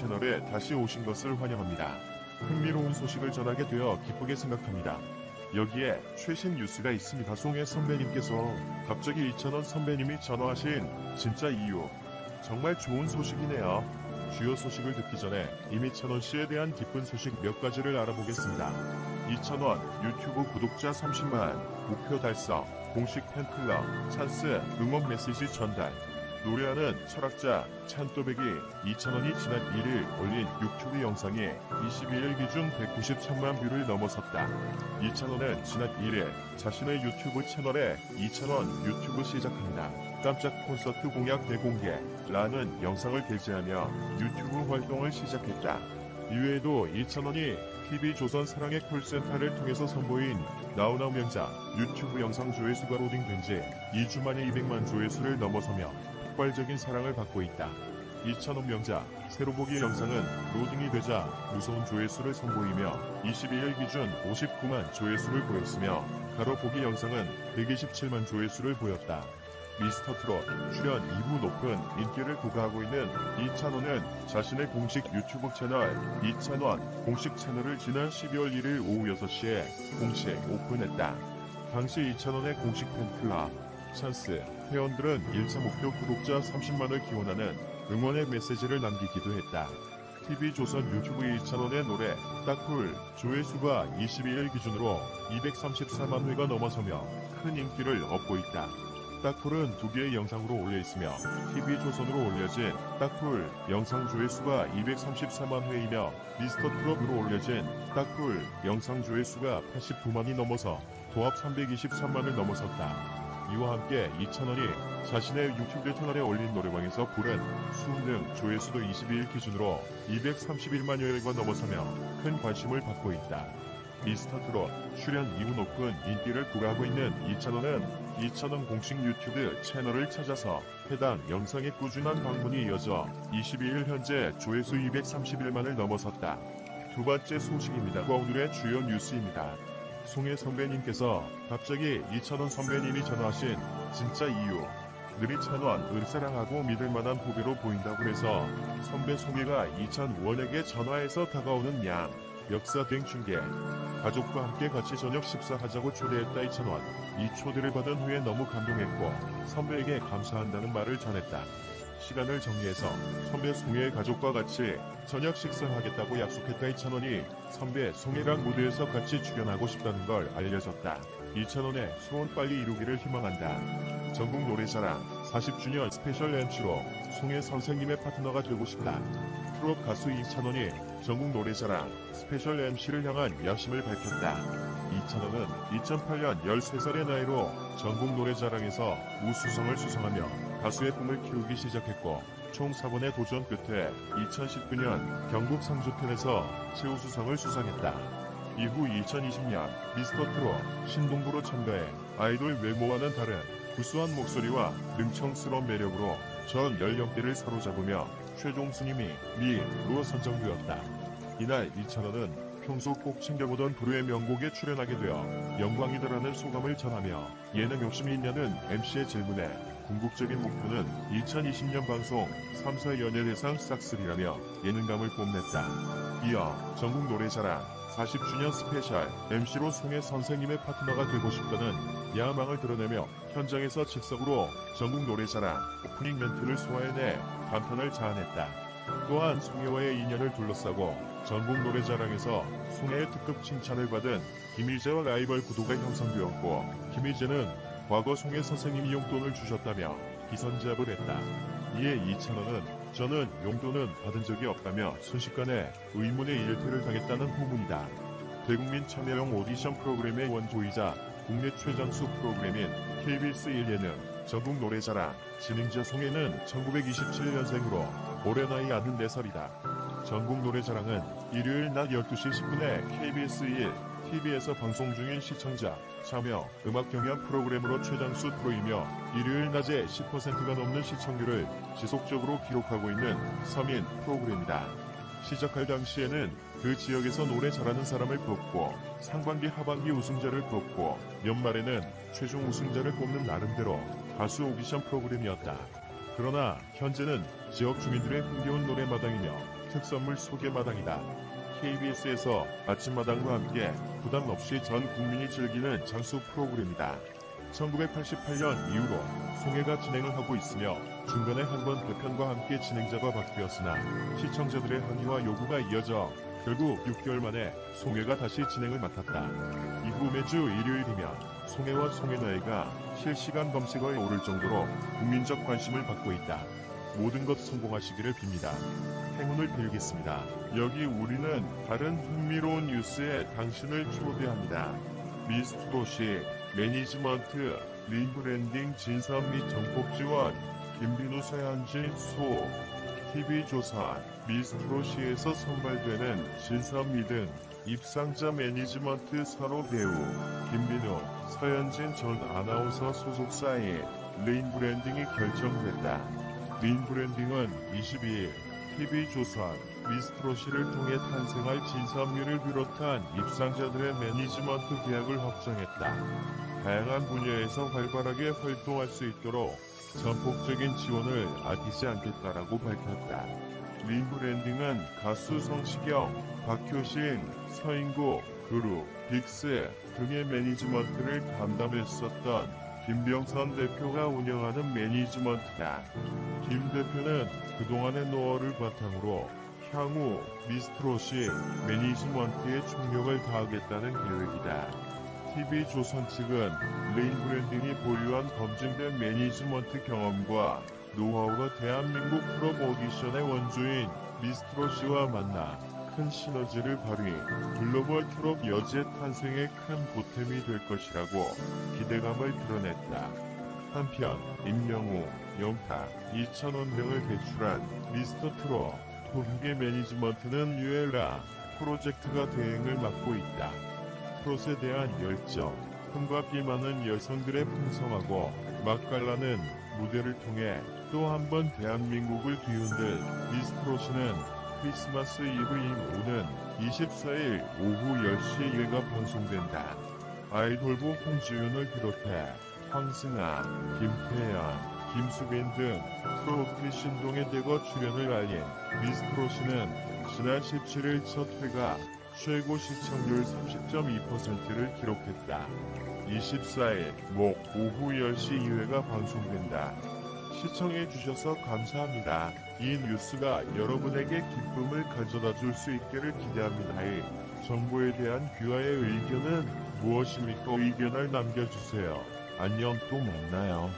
채널에 다시 오신 것을 환영합니다. 흥미로운 소식을 전하게 되어 기쁘게 생각합니다. 여기에 최신 뉴스가 있습니다. 송혜 선배님께서 갑자기 이찬원 선배님이 전화하신 진짜 이유. 정말 좋은 소식이네요. 주요 소식을 듣기 전에 이미찬원 씨에 대한 기쁜 소식 몇 가지를 알아보겠습니다. 이찬원 유튜브 구독자 30만 목표 달성 공식 팬클럽 찬스 응원 메시지 전달 노래하는 철학자 찬또백이 2,000원이 지난 1일 올린 유튜브 영상이 22일 기준 193만 뷰를 넘어섰다. 2,000원은 지난 1일 자신의 유튜브 채널에 2,000원 유튜브 시작합니다. 깜짝 콘서트 공약 대공개 라는 영상을 게재하며 유튜브 활동을 시작했다. 이외에도 2,000원이 TV조선 사랑의 콜센터를 통해서 선보인 나우나우 명작 유튜브 영상 조회수가 로딩된 지 2주 만에 200만 조회수를 넘어서며 폭발적인 사랑을 받고 있다. 2,000원 명작 새로 보기 영상은 로딩이 되자 무서운 조회수를 선보이며 22일 기준 59만 조회수를 보였으며 가로 보기 영상은 127만 조회수를 보였다. 미스터 트롯 출연 이후 높은 인기를 구가하고 있는 이찬원은 자신의 공식 유튜브 채널 이찬원 공식 채널을 지난 12월 1일 오후 6시에 공식 오픈했다. 당시 이찬원의 공식 팬클럽 찬스 회원들은 1차 목표 구독자 30만을 기원하는 응원의 메시지를 남기기도 했다. TV조선 유튜브 2,000원의 노래 딱풀 조회수가 22일 기준으로 234만 회가 넘어서며 큰 인기를 얻고 있다. 딱풀은 두 개의 영상으로 올려 있으며 TV조선으로 올려진 딱풀 영상 조회수가 234만 회이며 미스터 트롯으로 올려진 딱풀 영상 조회수가 89만이 넘어서 도합 323만을 넘어섰다. 이와 함께 이찬원이 자신의 유튜브 채널에 올린 노래방에서 부른 수능 조회수도 22일 기준으로 231만 여회가 넘어서며 큰 관심을 받고 있다. 미스터 트롯 출연 이후 높은 인기를 구가하고 있는 이찬원은 이찬원 공식 유튜브 채널을 찾아서 해당 영상의 꾸준한 방문이 이어져 22일 현재 조회수 231만을 넘어섰다. 두 번째 소식입니다. 오늘의 주요 뉴스입니다. 송혜 선배님께서 갑자기 이찬원 선배님이 전화하신 진짜 이유 늘이 찬원 을 사랑하고 믿을만한 후배로 보인다고 해서 선배 송혜가 이찬원에게 전화해서 다가오는 양 역사행 중계. 가족과 함께 같이 저녁 식사하자고 초대했다 이찬원. 이 초대를 받은 후에 너무 감동했고 선배에게 감사한다는 말을 전했다 시간을 정리해서 선배 송혜의 가족과 같이 저녁 식사하겠다고 약속했다 이찬원이 선배 송혜랑 무대에서 같이 출연하고 싶다는 걸 알려줬다. 이찬원의 소원 빨리 이루기를 희망한다. 전국 노래자랑 40주년 스페셜 MC로 송혜 선생님의 파트너가 되고 싶다. 프로 가수 이찬원이 전국 노래자랑 스페셜 MC를 향한 야심을 밝혔다. 이찬원은 2008년 13살의 나이로 전국 노래자랑에서 우수성을 수상하며 가수의 꿈을 키우기 시작했고 총 4번의 도전 끝에 2019년 경북 상주편에서 최우수상을 수상했다. 이후 2020년 미스터 트롯 신동부로 참가해 아이돌 외모와는 다른 구수한 목소리와 능청스러운 매력으로 전 연령대를 사로잡으며 최종 순임이 미로 선정되었다. 이날 이찬원은 평소 꼭 챙겨보던 부르의 명곡에 출연하게 되어 영광이다라는 소감을 전하며 예능 욕심이 있냐는 MC의 질문에 궁극적인 목표는 2020년 방송 3사 연예대상 싹쓸이라며 예능감을 뽐냈다. 이어 전국 노래자랑 40주년 스페셜 MC로 송혜 선생님의 파트너가 되고 싶다는 야망을 드러내며 현장에서 즉석으로 전국 노래자랑 오프닝 멘트를 소화해내 감탄을 자아냈다. 또한 송혜와의 인연을 둘러싸고 전국 노래자랑에서 송혜의 특급 칭찬을 받은 김일재와 라이벌 구도가 형성되었고 김일재는 과거 송혜 선생님이 용돈을 주셨다며 기선제압을 했다. 이에 이찬원은 저는 용돈은 받은 적이 없다며 순식간에 의문의 일퇴를 당했다는 후문이다. 대국민 참여형 오디션 프로그램의 원조이자 국내 최장수 프로그램인 KBS 1예능 전국 노래자랑 진행자 송혜는 1927년생으로 올해 나이 94살이다. 전국 노래자랑은 일요일 낮 12시 10분에 KBS 1, TV에서 방송 중인 시청자 참여 음악 경연 프로그램으로 최장수 프로이며 일요일 낮에 10%가 넘는 시청률을 지속적으로 기록하고 있는 서민 프로그램이다. 시작할 당시에는 그 지역에서 노래 잘하는 사람을 뽑고 상반기 하반기 우승자를 뽑고 연말에는 최종 우승자를 뽑는 나름대로 가수 오디션 프로그램이었다. 그러나 현재는 지역 주민들의 흥겨운 노래마당이며 특선물 소개마당이다. KBS에서 아침마당과 함께 부담 없이 전 국민이 즐기는 장수 프로그램이다. 1988년 이후로 송혜가 진행을 하고 있으며 중간에 한 번 개편과 함께 진행자가 바뀌었으나 시청자들의 항의와 요구가 이어져 결국 6개월 만에 송혜가 다시 진행을 맡았다. 이후 매주 일요일이면 송혜와 송혜나이가 실시간 검색어에 오를 정도로 국민적 관심을 받고 있다. 모든 것 성공하시기를 빕니다. 행운을 빌겠습니다. 여기 우리는 다른 흥미로운 뉴스에 당신을 초대합니다. 미스트롯이 매니지먼트, 리브랜딩 진선 및 정폭 지원, 김빈우 서현진 소, TV조선, 미스트롯시에서 선발되는 진선 미 등 입상자 매니지먼트 선호 배우, 김빈우, 서현진 전 아나운서 소속사의 레인 브랜딩이 결정됐다. 린 브랜딩은 22일 TV조선 미스트롯시를 통해 탄생할 진선미를 비롯한 입상자들의 매니지먼트 계약을 확정했다. 다양한 분야에서 활발하게 활동할 수 있도록 전폭적인 지원을 아끼지 않겠다라고 밝혔다. 린 브랜딩은 가수 성시경, 박효신, 서인국, 그룹, 빅스 등의 매니지먼트를 담당했었던 김병선 대표가 운영하는 매니지먼트다. 김 대표는 그동안의 노하우를 바탕으로 향후 미스트롯이 매니지먼트에 총력을 다하겠다는 계획이다. TV조선 측은 레인 브랜딩이 보유한 검증된 매니지먼트 경험과 노하우가 대한민국 프로 오디션의 원조인 미스트롯이와 만나 큰 시너지를 발휘, 글로벌 트롯 여제 탄생에 큰 보탬이 될 것이라고 기대감을 드러냈다. 한편 임명우, 영타, 이천원 등을 배출한 미스터 트롯 토흑의 매니지먼트는 유엘라 프로젝트가 대행을 맡고 있다. 트롯에 대한 열정, 흥과 비 많은 여성들의 풍성하고 맛깔나는 무대를 통해 또 한 번 대한민국을 뒤흔들 미스트롯이는 크리스마스 이브인 오는 24일 오후 10시에 1가 방송된다. 아이돌부 홍지윤을 비롯해 황승아, 김태연, 김수빈 등 트로트 신동에 대거 출연을 알린 미스트롯이는 지난 17일 첫 회가 최고 시청률 30.2%를 기록했다. 24일 목 오후 10시 2회가 방송된다. 시청해 주셔서 감사합니다. 이 뉴스가 여러분에게 기쁨을 가져다 줄 수 있기를 기대합니다. 이 정보에 대한 귀하의 의견은 무엇입니까? 의견을 남겨주세요. 안녕 또 만나요.